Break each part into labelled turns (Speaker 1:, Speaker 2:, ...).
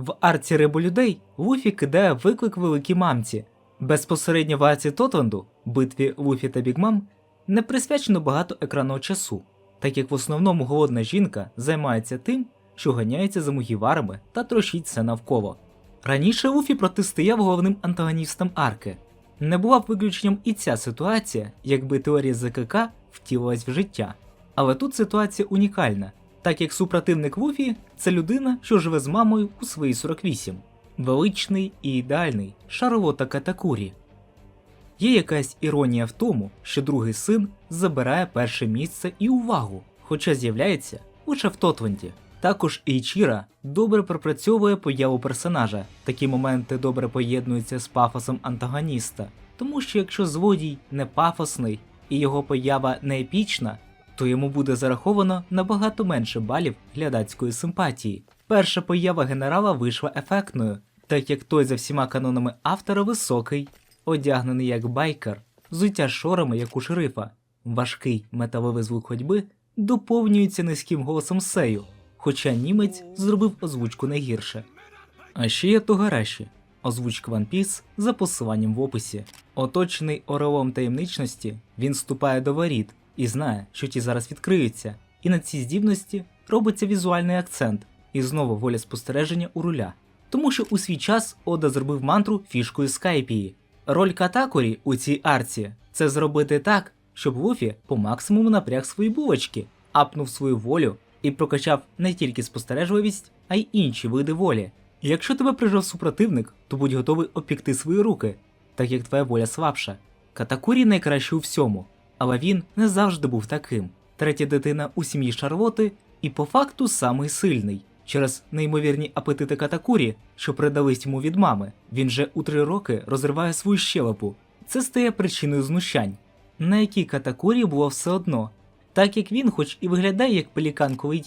Speaker 1: В арці рибу людей Луфі кидає виклик великій мамці. Безпосередньо в арці Тотленду, битві Луфі та Бігмам, не присвячено багато екранного часу, так як в основному голодна жінка займається тим, що ганяється за мугіварами та трощить все навколо. Раніше Луфі протистояв головним антагоністам арки. Не була б виключенням і ця ситуація, якби теорія ЗКК втілилась в життя. Але тут ситуація унікальна, так як супротивник Луфі це людина, що живе з мамою у свої 48, величний і ідеальний Шарлота Катакурі. Є якась іронія в тому, що другий син забирає перше місце і увагу, хоча з'являється лише в Тотленді. Також Ейчіра добре пропрацьовує появу персонажа. Такі моменти добре поєднуються з пафосом антагоніста, тому що якщо злодій не пафосний і його поява не епічна, то йому буде зараховано набагато менше балів глядацької симпатії. Перша поява генерала вийшла ефектною, так як той за всіма канонами автора високий, одягнений як байкер, взуття шорами, як у шерифа, важкий металевий звук ходьби доповнюється низьким голосом Сею, хоча німець зробив озвучку не гірше. А ще є Тогараші, озвучка One Piece за посиланням в описі. Оточений орелом таємничності, він вступає до воріт і знає, що ті зараз відкриються, і на цій здібності робиться візуальний акцент і знову воля спостереження у руля. Тому що у свій час Ода зробив мантру фішкою Скайпії. Роль Катакурі у цій арці це зробити так, щоб Луфі по максимуму напряг свої булочки, апнув свою волю і прокачав не тільки спостережливість, а й інші види волі. Якщо тебе прижав супротивник, то будь готовий опікти свої руки, так як твоя воля слабша. Катакурі найкращий у всьому, але він не завжди був таким. Третя дитина у сім'ї Шарлоти і по факту самий сильний. Через неймовірні апетити Катакурі, що передались йому від мами, він же у три роки розриває свою щелепу. Це стає причиною знущань, на якій Катакурі було все одно, так як він, хоч і виглядає як пелікан, коли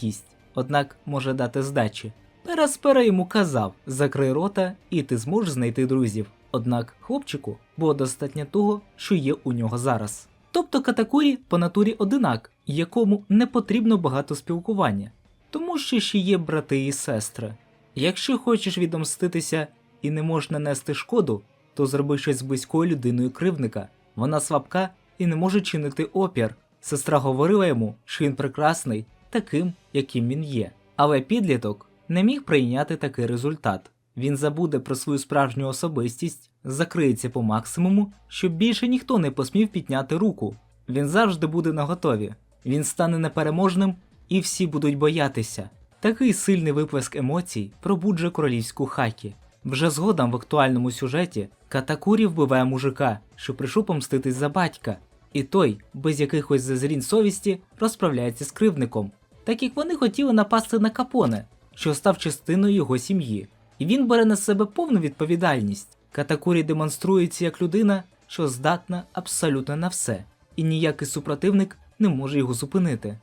Speaker 1: однак може дати здачі. Пераспера йому казав: закрий рота, і ти зможеш знайти друзів. Однак хлопчику було достатньо того, що є у нього зараз. Тобто Катакурі по натурі одинак, якому не потрібно багато спілкування, тому що ще є брати і сестри. Якщо хочеш відомститися і не можеш нанести шкоду, то зроби щось з близькою людиною кривника. Вона слабка і не може чинити опір. Сестра говорила йому, що він прекрасний, таким, яким він є. Але підліток не міг прийняти такий результат. Він забуде про свою справжню особистість, закриється по максимуму, щоб більше ніхто не посмів підняти руку. Він завжди буде наготові. Він стане непереможним, і всі будуть боятися. Такий сильний виплеск емоцій пробуджує королівську хакі. Вже згодом в актуальному сюжеті Катакурі вбиває мужика, що прийшов помститись за батька, і той, без якихось зазрінь совісті, розправляється з кривдником, так як вони хотіли напасти на капоне, що став частиною його сім'ї, і він бере на себе повну відповідальність. Катакурі демонструється як людина, що здатна абсолютно на все, і ніякий супротивник не може його зупинити.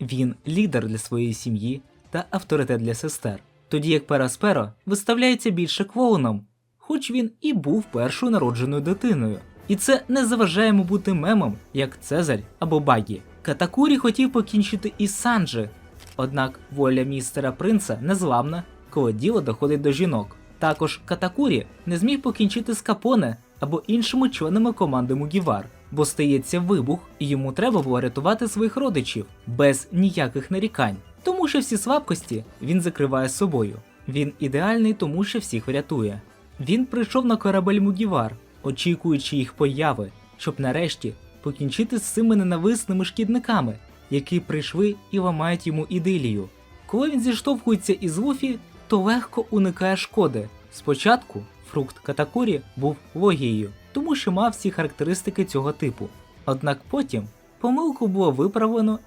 Speaker 1: Він лідер для своєї сім'ї та авторитет для сестер, тоді як Перасперо виставляється більше клоуном, хоч він і був першою народженою дитиною. І це не заважає йому бути мемом, як Цезарь або Багі. Катакурі хотів покінчити із Санджи, однак воля містера принца незламна, коли діло доходить до жінок. Також Катакурі не зміг покінчити з Капоне або іншими членами команди Мугівар, бо стається вибух, і йому треба було рятувати своїх родичів без ніяких нарікань. Тому що всі слабкості він закриває собою. Він ідеальний, тому що всіх врятує. Він прийшов на корабель Мугівар, очікуючи їх появи, щоб нарешті покінчити з цими ненависними шкідниками, які прийшли і ламають йому ідилію. Коли він зіштовхується із Луфі, то легко уникає шкоди. Спочатку фрукт Катакурі був логією, тому що мав всі характеристики цього типу. Однак потім помилку було виправлено,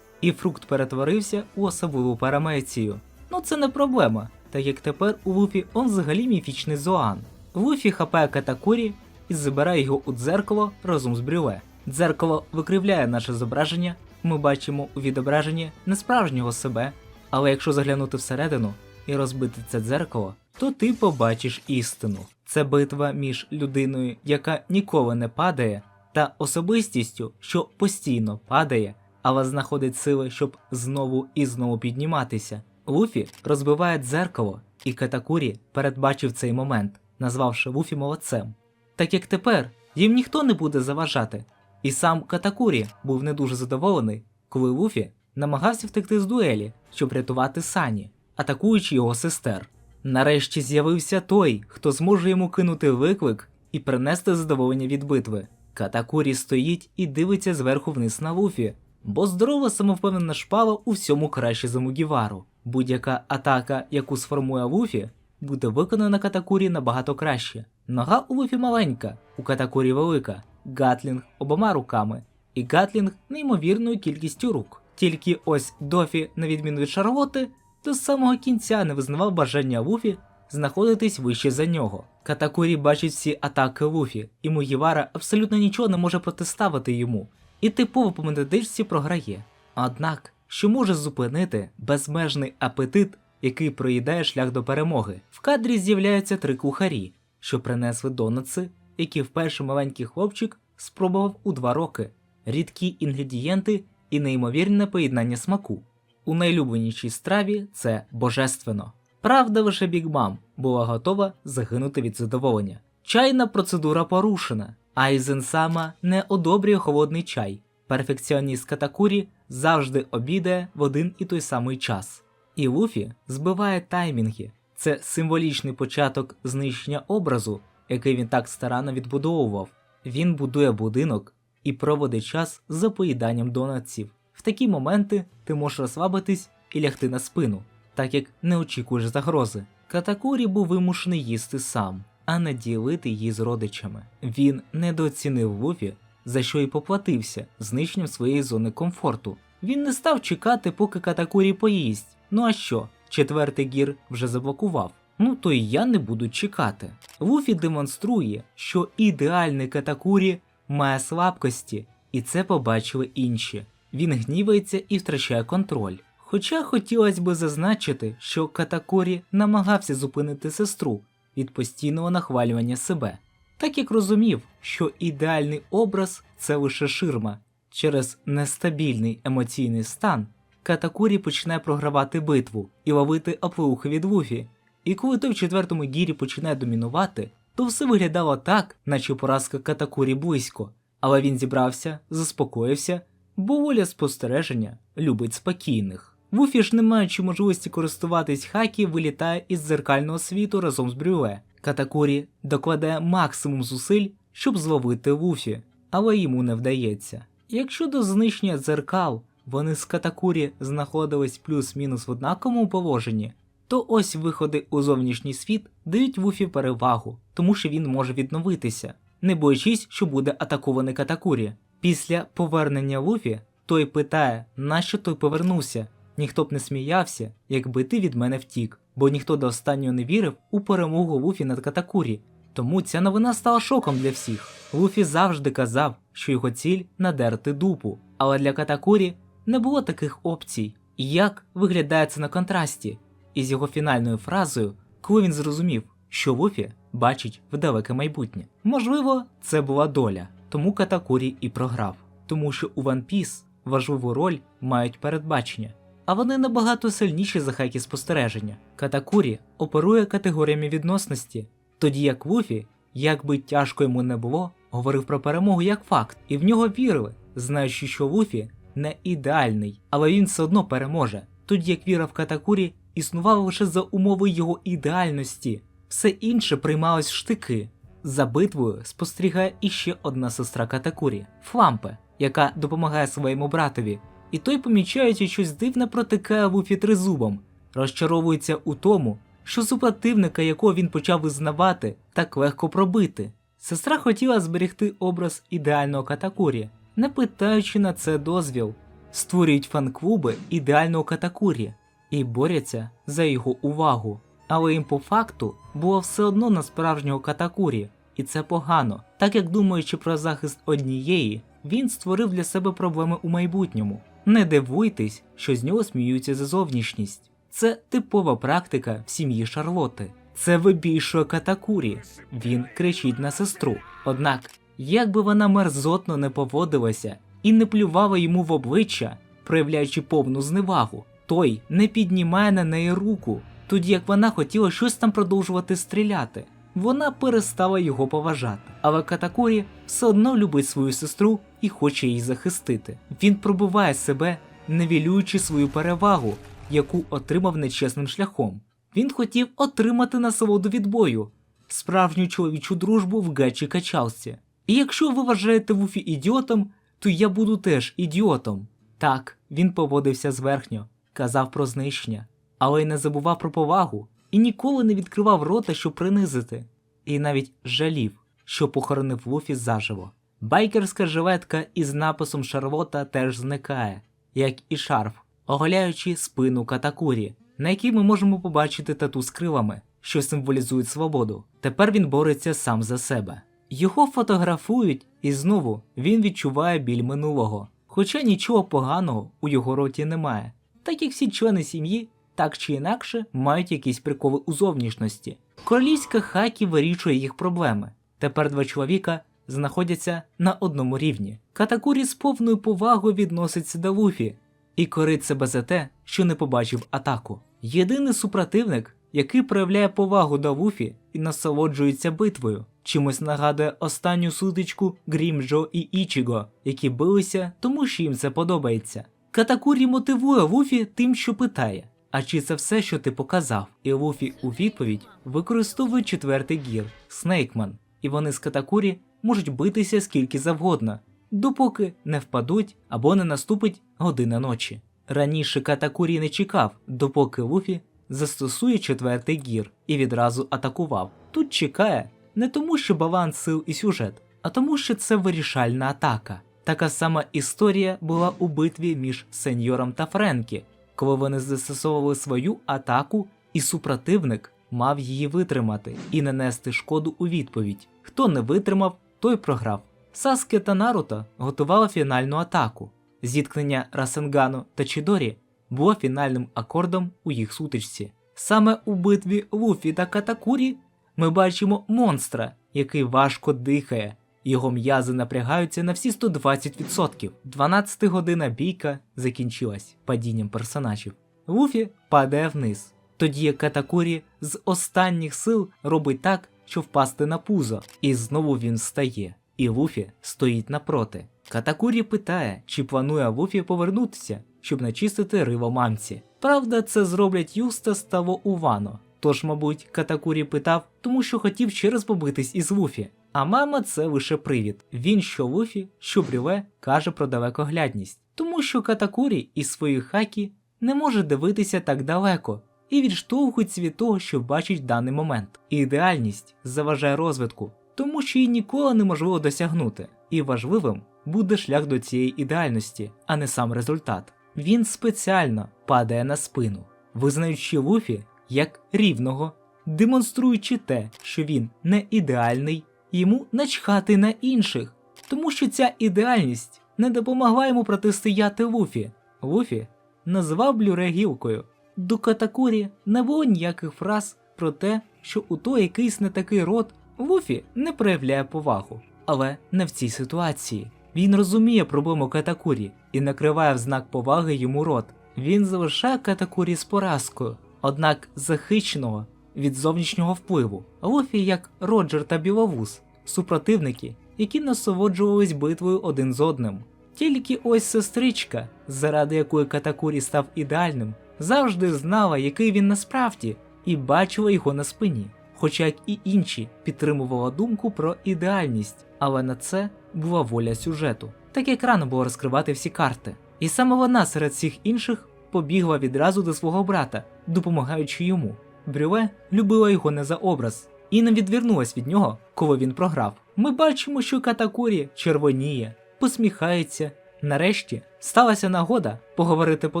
Speaker 1: і фрукт перетворився у особливу парамецію. Ну це не проблема, так як тепер у Луфі он взагалі міфічний Зоан. Луфі хапає Катакурі і забирає його у дзеркало разом з брюле. Дзеркало викривляє наше зображення, ми бачимо у відображенні несправжнього себе, але якщо заглянути всередину і розбити це дзеркало, то ти побачиш істину. Це битва між людиною, яка ніколи не падає, та особистістю, що постійно падає, але знаходить сили, щоб знову і знову підніматися. Луфі розбиває дзеркало, і Катакурі передбачив цей момент, назвавши Луфі молодцем. Так як тепер їм ніхто не буде заважати. І сам Катакурі був не дуже задоволений, коли Луфі намагався втекти з дуелі, щоб рятувати Сані, атакуючи його сестер. Нарешті з'явився той, хто зможе йому кинути виклик і принести задоволення від битви. Катакурі стоїть і дивиться зверху вниз на Луфі, бо здорова самовпевнена шпала у всьому краще за Мугівару. Будь-яка атака, яку сформує Луфі, буде виконана Катакурі набагато краще. Нога у Луфі маленька, у Катакурі велика, Гатлінг обома руками, і Гатлінг неймовірною кількістю рук. Тільки ось Дофі, на відміну від Шарлоти, до самого кінця не визнавав бажання Луфі знаходитись вище за нього. Катакурі бачить всі атаки Луфі, і Мугівара абсолютно нічого не може протиставити йому, і типово по методичці програє. Однак, що може зупинити безмежний апетит, який проїдає шлях до перемоги? В кадрі з'являються три кухарі, що принесли донатси, які вперше маленький хлопчик спробував у два роки, рідкі інгредієнти і неймовірне поєднання смаку. У найлюбленішій страві це божественно. Правда, лише Бігмам була готова загинути від задоволення. Чайна процедура порушена, Айзен сама не одобрює холодний чай. Перфекціоніст Катакурі завжди обідає в один і той самий час. І Луфі збиває таймінги. Це символічний початок знищення образу, який він так старанно відбудовував. Він будує будинок і проводить час за поїданням донатсів. В такі моменти ти можеш розслабитись і лягти на спину, так як не очікуєш загрози. Катакурі був вимушений їсти сам, а не ділити її з родичами. Він недооцінив Луфі, за що й поплатився знищенням своєї зони комфорту. Він не став чекати, поки Катакурі поїсть. Ну а що? Четвертий гір вже заблокував. Ну то й я не буду чекати. Луфі демонструє, що ідеальний Катакурі має слабкості, і це побачили інші. Він гнівається і втрачає контроль. Хоча хотілося би зазначити, що Катакурі намагався зупинити сестру від постійного нахвалювання себе, так як розумів, що ідеальний образ це лише ширма. Через нестабільний емоційний стан Катакурі починає програвати битву і ловити оплеухи від Луфі. І коли той в четвертому гірі починає домінувати, то все виглядало так, наче поразка Катакурі близько, але він зібрався, заспокоївся, бо воля спостереження любить спокійних. Вуфі ж, не маючи можливості користуватись хакі, вилітає із дзеркального світу разом з Брюле. Катакурі докладає максимум зусиль, щоб зловити Вуфі, але йому не вдається. Якщо до знищення дзеркал вони з Катакурі знаходились плюс-мінус в однаковому положенні, то ось виходи у зовнішній світ дають Вуфі перевагу, тому що він може відновитися, не боячись, що буде атакований Катакурі. Після повернення Луфі той питає, нащо той повернувся. Ніхто б не сміявся, якби ти від мене втік, бо ніхто до останнього не вірив у перемогу Луфі над Катакурі. Тому ця новина стала шоком для всіх. Луфі завжди казав, що його ціль надерти дупу, але для Катакурі не було таких опцій. І як виглядає це на контрасті із його фінальною фразою, коли він зрозумів, що Луфі бачить в далеке майбутнє. Можливо, це була доля, тому Катакурі і програв, тому що у One Piece важливу роль мають передбачення, а вони набагато сильніші за хайки спостереження. Катакурі оперує категоріями відносності, тоді як Луфі, як би тяжко йому не було, говорив про перемогу як факт, і в нього вірили, знаючи, що Луфі не ідеальний, але він все одно переможе. Тоді як віра в Катакурі існувала лише за умови його ідеальності, все інше приймалось штики. За битвою спостерігає іще одна сестра Катакурі Флампе, яка допомагає своєму братові, і той, помічаючи щось дивне, протикає Луфі тризубом, розчаровується у тому, що супротивника, якого він почав визнавати, так легко пробити. Сестра хотіла зберегти образ ідеального Катакурі, не питаючи на це дозвіл, створюють фан-клуби ідеального Катакурі і борються за його увагу. Але їм по факту було все одно на справжнього Катакурі, і це погано, так як думаючи про захист однієї, він створив для себе проблеми у майбутньому. Не дивуйтесь, що з нього сміються за зовнішність. Це типова практика в сім'ї Шарлоти. Це вибільшує Катакурі. Він кричить на сестру. Однак, як би вона мерзотно не поводилася і не плювала йому в обличчя, проявляючи повну зневагу, той не піднімає на неї руку, тоді як вона хотіла щось там продовжувати стріляти. Вона перестала його поважати, але Катакурі все одно любить свою сестру і хоче її захистити. Він пробиває себе, невілюючи свою перевагу, яку отримав нечесним шляхом. Він хотів отримати насолоду від бою, справжню чоловічу дружбу в гачі качалці. І якщо ви вважаєте Вуфі ідіотом, то я буду теж ідіотом. Так, він поводився зверхньо, казав про знищення, але й не забував про повагу і ніколи не відкривав рота, щоб принизити, і навіть жалів, що похоронив Вуфі заживо. Байкерська жилетка із написом Шарлота теж зникає, як і шарф, оголяючи спину катакурі, на якій ми можемо побачити тату з крилами, що символізують свободу. Тепер він бореться сам за себе. Його фотографують, і знову він відчуває біль минулого. Хоча нічого поганого у його роті немає, так як всі члени сім'ї так чи інакше мають якісь приколи у зовнішності. Королівська хакі вирішує їх проблеми. Тепер два чоловіка знаходяться на одному рівні. Катакурі з повною повагою відноситься до Луфі і корить себе за те, що не побачив атаку. Єдиний супротивник, який проявляє повагу до Луфі і насолоджується битвою, чимось нагадує останню сутичку Грімджо і Ічіго, які билися, тому що їм це подобається. Катакурі мотивує Луфі тим, що питає: А чи це все, що ти показав? І Луфі у відповідь використовує четвертий гір Снейкман, і вони з Катакурі можуть битися скільки завгодно, допоки не впадуть або не наступить година ночі. Раніше Катакурі не чекав, допоки Луфі застосує четвертий гір і відразу атакував. Тут чекає не тому, що баланс сил і сюжет, а тому, що це вирішальна атака. Така сама історія була у битві між сеньором та Френкі, коли вони застосовували свою атаку, і супротивник мав її витримати і нанести шкоду у відповідь. Хто не витримав, той програв. Саске та Наруто готували фінальну атаку. Зіткнення Расенгану та Чідорі було фінальним акордом у їх сутичці. Саме у битві Луфі та Катакурі ми бачимо монстра, який важко дихає. Його м'язи напрягаються на всі 120%. 12 година бійка закінчилась падінням персонажів. Луфі падає вниз, тоді Катакурі з останніх сил робить так, що впасти на пузо, і знову він встає. І Луфі стоїть напроти. Катакурі питає, чи планує Луфі повернутися, щоб начистити риво мамці. Правда, це зроблять Юстас та Увано. Тож, мабуть, Катакурі питав, тому що хотів ще раз побитись із Луфі. А мама це лише привід. Він, що Луфі, що Брюве, каже про далекоглядність. Тому що Катакурі із своїх хакі не може дивитися так далеко і відштовхується від того, що бачить в даний момент. Ідеальність заважає розвитку, тому що її ніколи неможливо досягнути. І важливим буде шлях до цієї ідеальності, а не сам результат. Він спеціально падає на спину, визнаючи Луфі як рівного, демонструючи те, що він не ідеальний, йому начхати на інших, тому що ця ідеальність не допомогла йому протистояти Луфі. Луфі назвав Блюре гілкою. До Катакурі не було ніяких фраз про те, що у той якийсь не такий рот Луфі не проявляє повагу. Але не в цій ситуації. Він розуміє проблему Катакурі і накриває в знак поваги йому рот. Він залишає Катакурі з поразкою, однак захищеного від зовнішнього впливу. Луфі як Роджер та Біловуз, супротивники, які насолоджувались битвою один з одним. Тільки ось сестричка, заради якої Катакурі став ідеальним, завжди знала, який він насправді, і бачила його на спині. Хоча як і інші підтримувала думку про ідеальність, але на це була воля сюжету. Так як рано було розкривати всі карти. І саме вона серед всіх інших побігла відразу до свого брата, допомагаючи йому. Брюле любила його не за образ і не відвернулась від нього, коли він програв. Ми бачимо, що Катакурі червоніє, посміхається. Нарешті сталася нагода поговорити по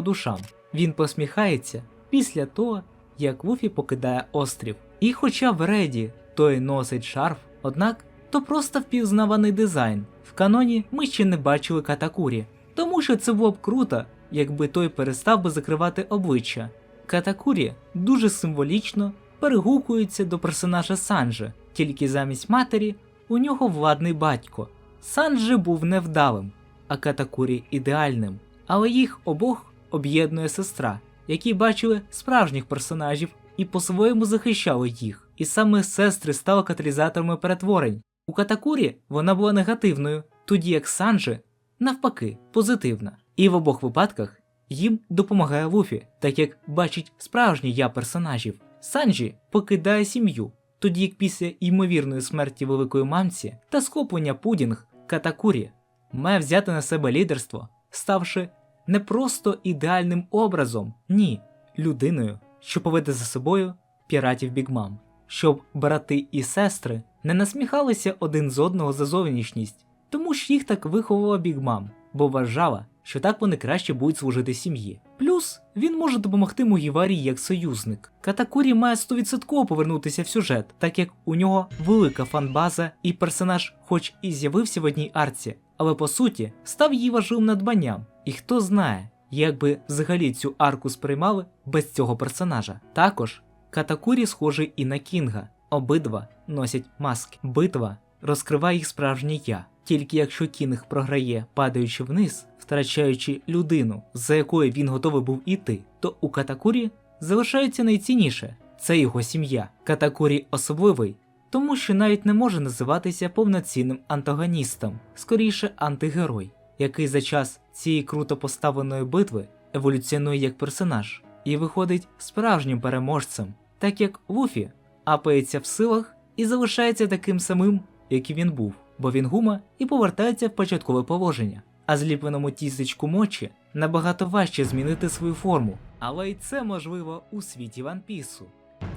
Speaker 1: душам. Він посміхається після того, як Луфі покидає острів. І хоча в Реді той носить шарф, однак то просто впізнаваний дизайн. В каноні ми ще не бачили Катакурі, тому що це було б круто, якби той перестав би закривати обличчя. Катакурі дуже символічно перегукується до персонажа Санджи, тільки замість матері у нього владний батько. Санджи був невдалим, а Катакурі ідеальним, але їх обох об'єднує сестра, які бачили справжніх персонажів і по-своєму захищали їх. І саме сестри стали каталізаторами перетворень. У Катакурі вона була негативною, тоді як Санджі, навпаки, позитивна. І в обох випадках їм допомагає Луфі, так як бачить справжній я персонажів. Санджі покидає сім'ю, тоді як після ймовірної смерті великої мамці та схоплення Пудінг Катакурі має взяти на себе лідерство, ставши не просто ідеальним образом, ні, людиною, що поведе за собою піратів Бігмам, щоб брати і сестри не насміхалися один з одного за зовнішність, тому ж їх так виховувала Бігмам, бо вважала, що так вони краще будуть служити сім'ї. Плюс він може допомогти Мугіварі як союзник. Катакурі має 100% повернутися в сюжет, так як у нього велика фанбаза, і персонаж, хоч і з'явився в одній арці, але по суті став її важливим надбанням. І хто знає, як би взагалі цю арку сприймали без цього персонажа. Також Катакурі схожий і на Кінга. Обидва носять маски. Битва розкриває їх справжнє я. Тільки якщо Кінг програє, падаючи вниз, втрачаючи людину, за якою він готовий був іти, то у Катакурі залишається найцінніше це його сім'я. Катакурі особливий, тому що навіть не може називатися повноцінним антагоністом, скоріше антигерой, який за час цієї круто поставленої битви еволюціонує як персонаж і виходить справжнім переможцем, так як Луфі апається в силах і залишається таким самим, як і він був, бо він гума і повертається в початкове положення. А зліпленому тісечку мочі набагато важче змінити свою форму, але й це можливо у світі ванпісу.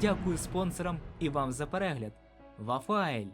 Speaker 1: Дякую спонсорам і вам за перегляд. Вафаель!